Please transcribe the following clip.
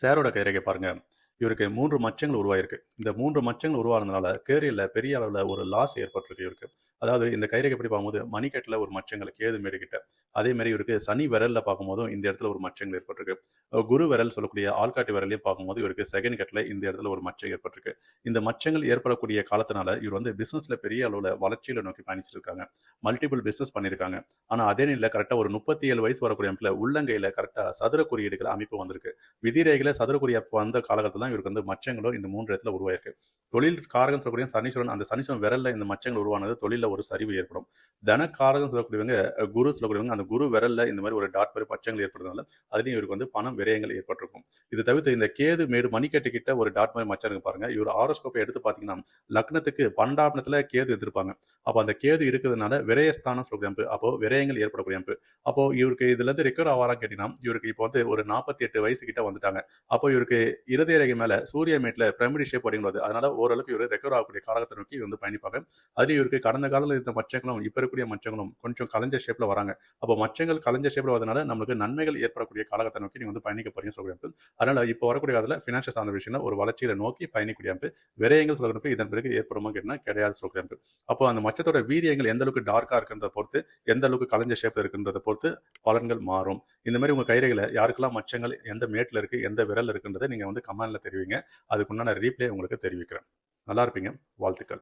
சேரோட கைரேகை பாருங்கள் இவருக்கு மூன்று மச்சங்கள் உருவாயிருக்கு. இந்த மூன்று மச்சங்கள் உருவானதுனால கேரியரில் பெரிய அளவில் ஒரு லாஸ் ஏற்பட்டிருக்கு இவருக்கு. அதாவது இந்த கைரேகை எப்படி பார்க்கும்போது மணிக்கட்டில் ஒரு மச்சங்கள் கேது மாரி கிட்ட. அதே மாதிரி இவருக்கு சனி விரலில் பார்க்கும்போதும் இந்த இடத்துல ஒரு மச்சங்கள் ஏற்பட்டிருக்கு. குரு விரல் சொல்லக்கூடிய ஆள்காட்டி விரலையும் பார்க்கும்போது இவருக்கு செகண்ட் கட்டில் இந்த இடத்துல ஒரு மச்சம் ஏற்பட்டிருக்கு. இந்த மச்சங்கள் ஏற்படக்கூடிய காலத்தினால இவர் வந்து பிஸ்னஸில் பெரிய அளவில் வளர்ச்சியில் நோக்கி பயணிச்சிட்டு இருக்காங்க மல்டிபிள் பிஸ்னஸ் பண்ணியிருக்காங்க ஆனால் அதே நிலையில் கரெக்டாக ஒரு முப்பத்தி ஏழு வயசு வரக்கூடிய அமைப்பில் உள்ளங்கையில் கரெக்டாக சதுர குறியீடுகள் அமைப்பு வந்திருக்கு. விதிரேகையில் சதுர குறியப்பு வந்த காலகட்டத்தில் தான் இவருக்கு வந்து மச்சங்களும் இந்த மூன்று இடத்துல உருவாயிருக்கு. தொழில் காரகம் சொல்லக்கூடிய சனீஸ்வரன் அந்த சனீஸ்வரன் விரல்ல இந்த மச்சங்கள் உருவானது தொழிலில் ஒரு சரிவு ஏற்படும். தன காரகம் சொல்லக்கூடியவங்க குரு சொல்லக்கூடியவங்க அந்த குரு விரல்ல இந்த மாதிரி ஒரு டாட் மாதிரி மச்சங்கள் ஏற்படுறதுனால அதுலேயும் இவருக்கு வந்து பணம் விரயங்கள் ஏற்பட்டிருக்கும். இது தவிர்த்து இந்த கேது மேடு மணிக்கட்டு கிட்ட ஒரு டாட் மாதிரி மச்சம் இருக்கு பாருங்க. இவர் ஆரோஸ்கோப்பை எடுத்து பார்த்தீங்கன்னா லக்னத்துக்கு பன்னெண்டாம் கேது எதிர்ப்பாங்க. அப்போ அந்த கேது இருக்கிறதுனால விரயஸ்தானம் சொல்லக்கூடிய அமைப்பு அப்போ விரயங்கள் ஏற்படக்கூடிய அமைப்பு அப்போ இவருக்கு இதுலேருந்து ரெக்கவர் ஆவாரா கேட்டீங்கன்னா இவருக்கு இப்போ வந்து ஒரு நாற்பத்தி எட்டு வயசு கிட்ட வந்துட்டாங்க. அப்போ இவருக்கு இருதய ரேகை மேல சூரிய மேட்டில் பிரமிடி ஷேப் அப்படிங்கிறது அதனால ஓரளவுக்கு இவர் ரெக்கவர் ஆகக்கூடிய காலத்தை நோக்கி வந்து பயணிப்பாங்க. அது இவருக்கு கடந்த காலத்தில் இருந்த மச்சங்களும் இப்போ இருக்கக்கூடிய மச்சங்களும் கொஞ்சம் கலைஞ்ச ஷேப்பில் வராங்க. அப்போ மச்சங்கள் கலைஞ்ச ஷேப்பில் வரதுனால நம்மளுக்கு நன்மைகள் ஏற்படக்கூடிய காலகட்டத்தை நோக்கி நீங்கள் வந்து பயணிக்க போறீங்க சொல்லக்கூடிய அதனால இப்போ வரக்கூடிய காலத்தில் ஃபினான்ஷியல் சார்ந்த விஷயம்ல ஒரு வளர்ச்சியில் நோக்கி பயணிக்கூடிய அமைப்பு. விரயங்கள் சொல்லக்கூடிய இதன் பிறகு ஏற்படுமா கேட்டால் கிடையாது சொல்லக்கூடிய அமைப்பு. அப்போ அந்த மச்சத்தோட வீரியங்கள் எந்த அளவுக்கு டார்க்காக இருக்கின்றத பொறுத்து எந்த அளவுக்கு கலைஞ்ச ஷேப்பில் இருக்குன்றத பொறுத்து பலன்கள் மாறும். இந்த மாதிரி உங்கள் கைரேகையில யாருக்கெல்லாம் மச்சங்கள் எந்த மேட்டில் இருக்குது எந்த விரல் இருக்குன்றதை நீங்கள் வந்து கமெண்ட்ல தெரிவிங்க. அதுக்குண்டான ரீப்ளே உங்களுக்கு தெரிவிக்கிறேன். நல்லா இருப்பீங்க. வாழ்த்துக்கள்.